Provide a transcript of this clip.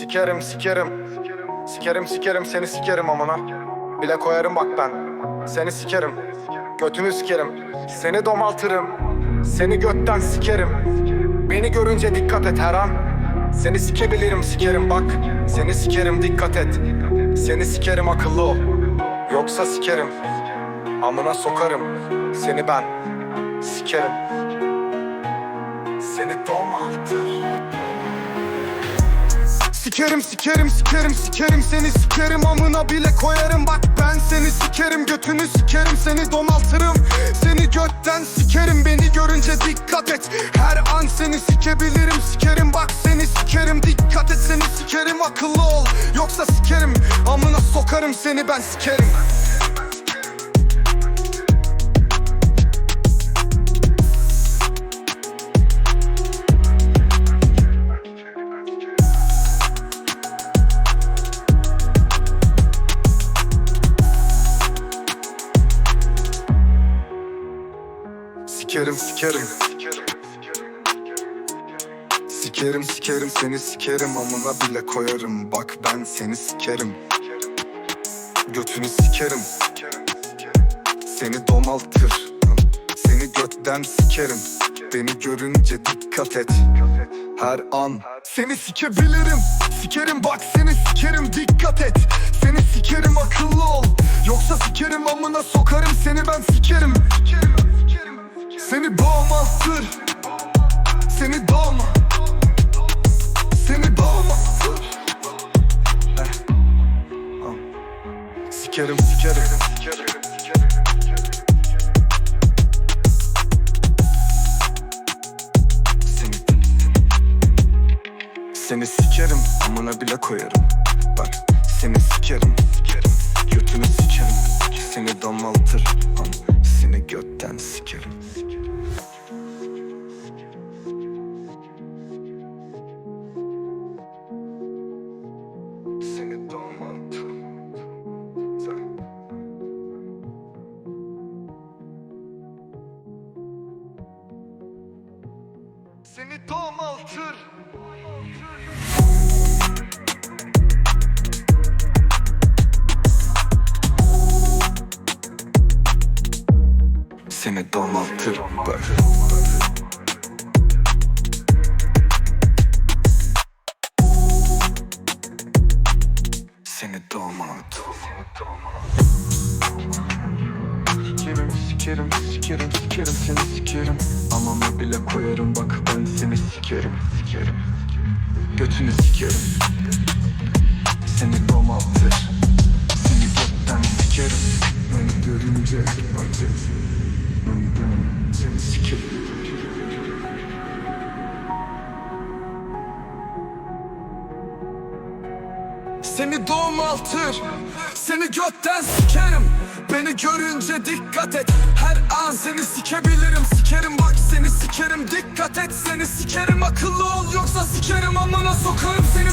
Sikerim sikerim. Sikerim sikerim seni sikerim amına. Bile koyarım bak ben. Seni sikerim. Götünü sikerim. Seni domaltırım. Seni götten sikerim. Beni görünce dikkat et her an. Seni sikebilirim sikerim bak. Seni sikerim dikkat et. Seni sikerim akıllı ol. Yoksa sikerim. Amına sokarım. Seni ben. Sikerim. Seni domaltır Sikerim sikerim sikerim sikerim seni sikerim. Amına bile koyarım. Bak ben seni sikerim götünü sikerim seni domaltırım. Seni götten sikerim beni görünce dikkat et. Her an seni sikebilirim sikerim. Bak seni sikerim dikkat et seni sikerim. Akıllı ol yoksa sikerim. Amına sokarım seni ben sikerim Sikerim sikerim. Sikerim sikerim seni sikerim. Amına bile koyarım. Bak ben seni sikerim. Götünü sikerim. Seni domaltır Seni götten sikerim. Beni görünce dikkat et. Her an Seni sikebilirim. Sikerim bak seni sikerim. Dikkat et. Seni sikerim akıllı ol. Yoksa sikerim amına sokarım seni. Ben sikerim Seni boğmazdır Seni doğma. Seni boğmazdır Eh. Al. Sikerim sikerim. Seni Seni sikerim amına bile koyarım. Bak seni sikerim Götünü sikerim Seni domaltır. Ama Seni domaltır Seni domaltır bak Seni domaltır Sikerim sikerim sikerim sikerim seni sikerim. Amama bile koyarım bak ben seni sikerim sikerim Götünü sikerim. Seni domaltır Seni götten sikerim. Beni görünce bak Seni sikerim. Seni domaltır Seni götten sikerim Beni görünce dikkat et. Her an seni sikebilirim. Sikerim bak seni sikerim. Dikkat et seni sikerim. Akıllı ol yoksa sikerim. Amına sokarım seni